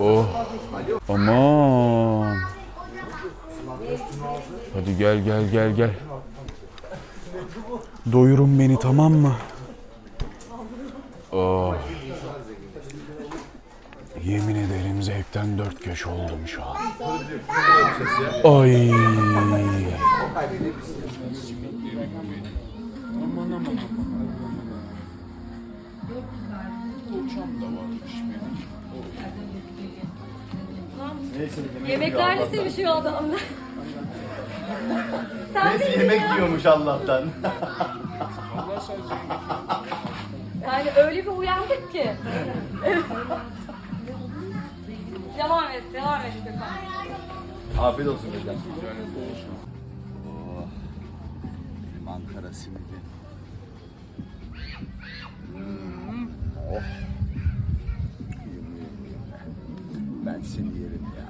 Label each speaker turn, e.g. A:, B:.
A: Oh. Aman. Hadi gel gel gel gel. Doyurun beni tamam mı? Oh. Yemin ederim zevkten dört köşe oldum şu an. Ay.
B: Yemeklerle sevişiyor adam. Sen
C: Neyse yemek
B: ya.
C: yiyormuş Allah'tan.
B: Yani öyle bir uyandık ki. devam et, devam et Gökhan.
C: Afiyet olsun hocam. Oh. Ankara simidi. Ben seni yerim ya.